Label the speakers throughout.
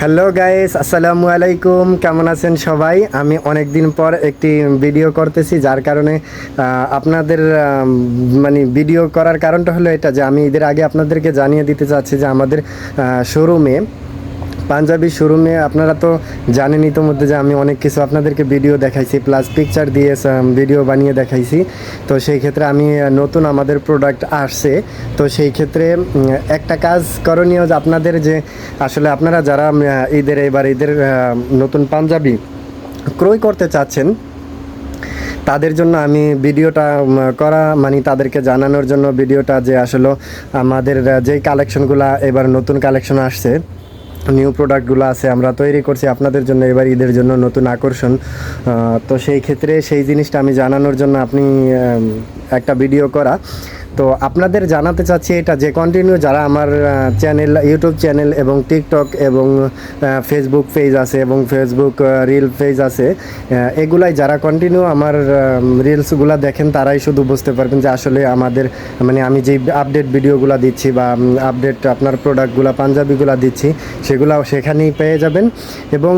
Speaker 1: Hello guys আসসালামু আলাইকুম কেমন আছেন সবাই? আমি অনেক দিন পর একটি ভিডিও করতেছি, যার কারণে আপনাদের মানে ভিডিও করার কারণটা হলো এটা যে আমি ঈদের আগে আপনাদেরকে জানিয়ে দিতে চাচ্ছি যে আমাদের শোরুমে পাঞ্জাবি শোরুমে আপনারা তো জানেন ইতোমধ্যে যে আমি অনেক কিছু আপনাদেরকে ভিডিও দেখাইছি প্লাস পিকচার দিয়ে ভিডিও বানিয়ে দেখাইছি। তো সেই ক্ষেত্রে আমি নতুন আমাদের প্রোডাক্ট আসছে। তো সেই ক্ষেত্রে একটা কাজ করণীয় যে আপনাদের যে, আসলে আপনারা যারা ঈদের এবার ঈদের নতুন পাঞ্জাবি ক্রয় করতে চাচ্ছেন, তাদের জন্য আমি ভিডিওটা করা মানে তাদেরকে জানানোর জন্য ভিডিওটা যে আসলে আমাদের যেই কালেকশনগুলো এবার নতুন কালেকশন আসছে নিউ প্রোডাক্টগুলো আছে, আমরা তৈরি করছি আপনাদের জন্য এবার ঈদের জন্য নতুন আকর্ষণ। তো সেই ক্ষেত্রে সেই জিনিসটা আমি জানানোর জন্য আপনি একটা ভিডিও করা। তো আপনাদের জানাতে চাচ্ছি এটা যে কন্টিনিউ যারা আমার চ্যানেল ইউটিউব চ্যানেল এবং টিকটক এবং ফেসবুক পেজ আছে এবং ফেসবুক রিল পেজ আছে এগুলাই যারা কন্টিনিউ আমার রিলসগুলো দেখেন তারাই শুধু বুঝতে পারবেন যে আসলে আমাদের মানে আমি যে আপডেট ভিডিওগুলো দিচ্ছি বা আপডেট আপনার প্রোডাক্টগুলো পাঞ্জাবিগুলো দিচ্ছি সেগুলো সেখানেই পেয়ে যাবেন। এবং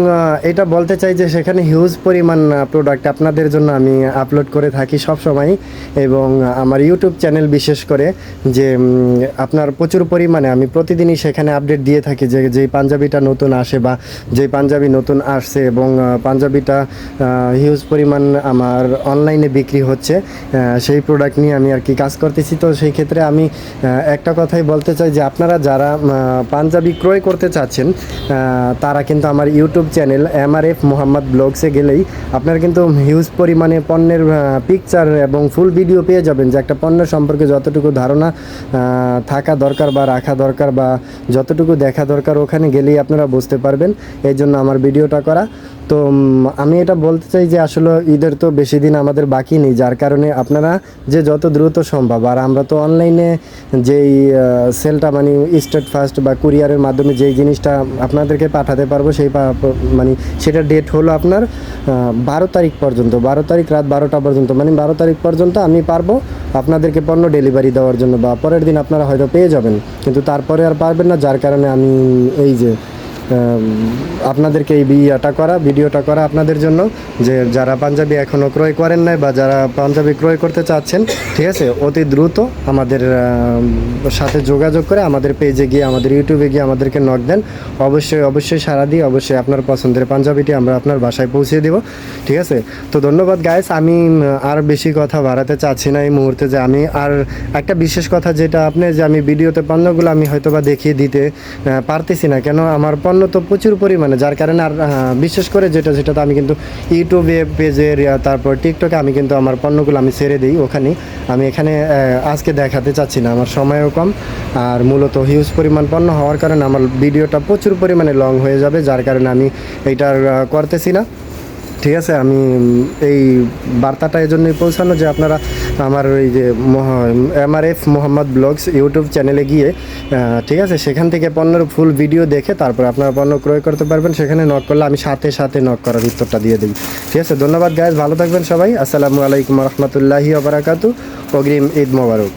Speaker 1: এটা বলতে চাই যে সেখানে হিউজ পরিমাণ প্রোডাক্ট আপনাদের জন্য আমি আপলোড করে থাকি সব সময় এবং আমার ইউটিউব চ্যানেল বিশেষ করে যে আপনার প্রচুর পরিমাণে আমি প্রতিদিনই সেখানে আপডেট দিয়ে থাকি যে, যেই পাঞ্জাবিটা নতুন আসে বা যেই পাঞ্জাবি নতুন আসছে এবং পাঞ্জাবিটা হিউজ পরিমাণ আমার অনলাইনে বিক্রি হচ্ছে সেই প্রোডাক্ট নিয়ে আমি আর কি কাজ করতেছি। তো সেই ক্ষেত্রে আমি একটা কথাই বলতে চাই যে, আপনারা যারা পাঞ্জাবি ক্রয় করতে চাচ্ছেন তারা কিন্তু আমার YouTube channel M R F Mohammad ব্লগসে গেলেই আপনারা কিন্তু হিউজ পরিমাণে পণ্যের পিকচার এবং ফুল ভিডিও পেয়ে যাবেন যে, একটা পণ্য সম্পর্কে যতটুকু ধারণা থাকা দরকার বা রাখা দরকার বা যতটুকু দেখা দরকার ওখানে গেলেই আপনারা বুঝতে পারবেন। এই জন্য আমার ভিডিওটা করা। তো আমি এটা বলতে চাই যে আসলে ঈদের তো বেশি দিন আমাদের বাকি নেই, যার কারণে আপনারা যে যত দ্রুত সম্ভব, আর আমরা তো অনলাইনে যেই সেলটা মানে স্টেট ফার্স্ট বা কুরিয়ারের মাধ্যমে যেই জিনিসটা আপনাদেরকে পাঠাতে পারব, সেই মানে সেটা ডেট হলো আপনার বারো তারিখ পর্যন্ত, বারো তারিখ রাত বারোটা পর্যন্ত মানে বারো তারিখ পর্যন্ত আমি পারব আপনাদেরকে পণ্য ডেলিভারি দেওয়ার জন্য, বা পরের দিন আপনারা হয়তো পেয়ে যাবেন, কিন্তু তারপরে আর পারবেন না, যার কারণে আমি এই যে আপনাদেরকে এই বিয়াটা করা, ভিডিওটা করা আপনাদের জন্য, যে যারা পাঞ্জাবি এখনও ক্রয় করেন নাই বা যারা পাঞ্জাবি ক্রয় করতে চাচ্ছেন, ঠিক আছে, অতি দ্রুত আমাদের সাথে যোগাযোগ করে আমাদের পেজে গিয়ে, আমাদের ইউটিউবে গিয়ে আমাদেরকে নক দেন। অবশ্যই অবশ্যই সারা দিয়ে, অবশ্যই আপনার পছন্দের পাঞ্জাবিটি আমরা আপনার বাসায় পৌঁছে দেব, ঠিক আছে? তো ধন্যবাদ গাইস আমি আর বেশি কথা বাড়াতে চাচ্ছি না এই মুহূর্তে যে আমি, আর একটা বিশেষ কথা যেটা আপনি যে আমি ভিডিওতে পণ্যগুলো আমি হয়তো বা দেখিয়ে দিতে পারতেছি না, কেন আমার তো প্রচুর পরিমাণে, যার কারণে আর বিশেষ করে যেটা যেটা আমি কিন্তু ইউটিউবে পেজের তারপর টিকটকে আমি কিন্তু আমার পণ্যগুলো আমি ছেড়ে দিই ওখানে। আমি এখানে আজকে দেখাতে চাচ্ছি না, আমার সময়ও কম আর মূলত হিউজ পরিমাণ পণ্য হওয়ার কারণে আমার ভিডিওটা প্রচুর পরিমাণে লং হয়ে যাবে, যার কারণে আমি এইটা করতেছি না। ঠিক আছে, আমি এই বার্তাটা এই জন্যই পৌঁছানো যে আপনারা আমার ওই যে M R F Mohammad blogs YouTube চ্যানেলে গিয়ে ঠিক আছে, সেখান থেকে পণ্যের ফুল ভিডিও দেখে তারপর আপনারা পণ্য ক্রয় করতে পারবেন। সেখানে নক করলে আমি সাথে সাথে নক করার উত্তরটা দিয়ে দিই ঠিক আছে, ধন্যবাদ গাইজ ভালো থাকবেন সবাই। আসসালামু আলাইকুম রহমতুল্লাহি আবরাকাতু অগ্রিম ঈদ মোবারক।